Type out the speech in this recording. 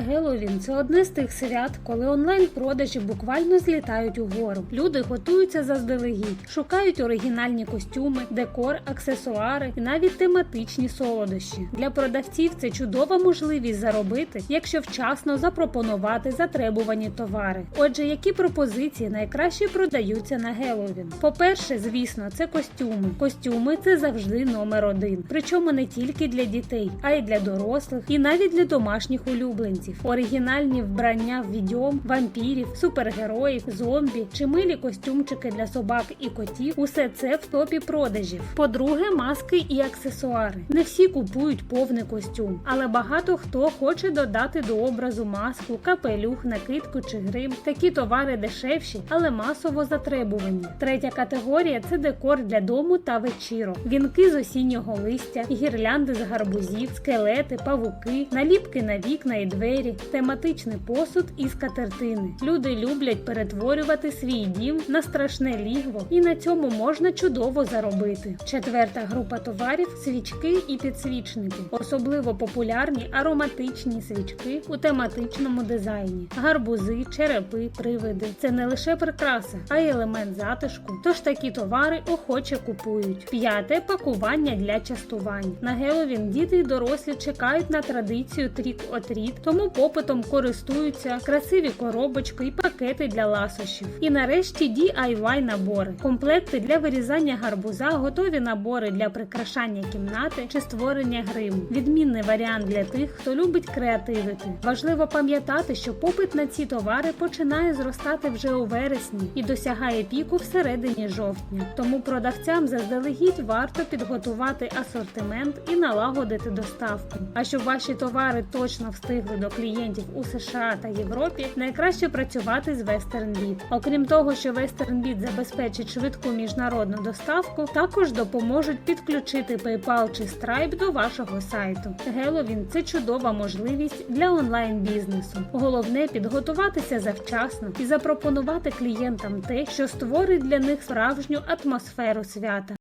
Геловін це одне з тих свят, коли онлайн-продажі буквально злітають угору. Люди готуються заздалегідь, шукають оригінальні костюми, декор, аксесуари і навіть тематичні солодощі. Для продавців це чудова можливість заробити, якщо вчасно запропонувати затребувані товари. Отже, які пропозиції найкраще продаються на Геловін? По-перше, звісно, це костюми. Костюми це завжди номер один. Причому не тільки для дітей, а й для дорослих, і навіть для домашніх улюбленців. Оригінальні вбрання відьом, вампірів, супергероїв, зомбі чи милі костюмчики для собак і котів. Усе це в топі продажів. По-друге, маски і аксесуари. Не всі купують повний костюм, але багато хто хоче додати до образу маску, капелюх, накидку чи грим. Такі товари дешевші, але масово затребувані. Третя категорія це декор для дому та вечірок. Вінки з осіннього листя, гірлянди з гарбузів, скелети, павуки, наліпки на вікна і двері, тематичний посуд і скатертини. Люди люблять перетворювати свій дім на страшне лігво, і на цьому можна чудово заробити. Четверта група товарів свічки і підсвічники, особливо популярні ароматичні свічки у тематичному дизайні, гарбузи, черепи, привиди. Це не лише прикраса, а й елемент затишку. Тож такі товари охоче купують. П'яте пакування для частувань. На Геловін діти й дорослі чекають на традицію трік от рід, тому попитом користуються красиві коробочки і пакети для ласощів. І нарешті DIY набори, комплекти для вирізання гарбуза, готові набори для прикрашання кімнати чи створення гриму. Відмінний варіант для тих, хто любить креативити. Важливо пам'ятати, що попит на ці товари починає зростати вже у вересні і досягає піку всередині жовтня. Тому продавцям заздалегідь варто підготувати асортимент і налагодити доставку. А щоб ваші товари точно встигли до клієнтів у США та Європі, найкраще працювати з WesternBit. Окрім того, що WesternBit забезпечить швидку міжнародну доставку, також допоможуть підключити PayPal чи Stripe до вашого сайту. Геловін це чудова можливість для онлайн-бізнесу. Головне підготуватися завчасно і запропонувати клієнтам те, що створить для них справжню атмосферу свята.